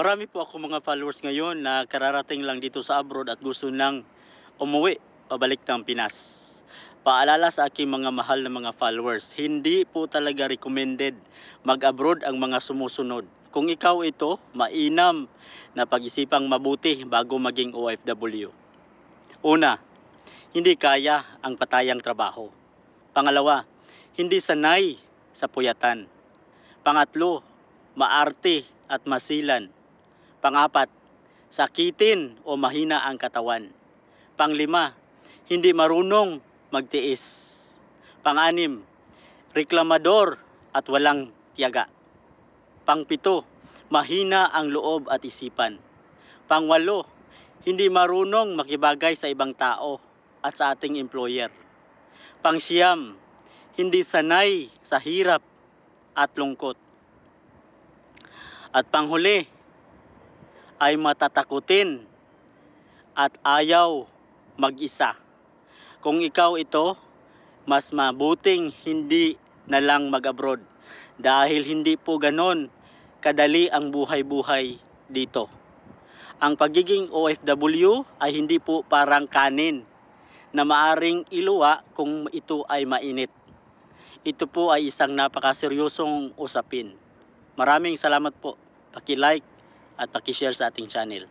Marami po ako mga followers ngayon na kararating lang dito sa abroad at gusto nang umuwi pabalik ng Pinas. Paalala sa aking mga mahal na mga followers, hindi po talaga recommended mag-abroad ang mga sumusunod. Kung ikaw ito, mainam na pag-isipang mabuti bago maging OFW. Una, hindi kaya ang patayang trabaho. Pangalawa, hindi sanay sa puyatan. Pangatlo, maarte at masilan. Pangapat, sakitin o mahina ang katawan. Panglima, hindi marunong magtiis. Panganim, reklamador at walang tiyaga. Pangpito, mahina ang loob at isipan. Pangwalo, hindi marunong makibagay sa ibang tao at sa ating employer. Pangsiyam, hindi sanay sa hirap at lungkot. At panghuli, ay matatakutin at ayaw mag-isa. Kung ikaw ito, mas mabuting hindi na lang mag-abroad dahil hindi po ganon kadali ang buhay-buhay dito. Ang pagiging OFW ay hindi po parang kanin na maaring iluwa kung ito ay mainit. Ito po ay isang napakaseryosong usapin. Maraming salamat po. Paki-like at paki-share sa ating channel.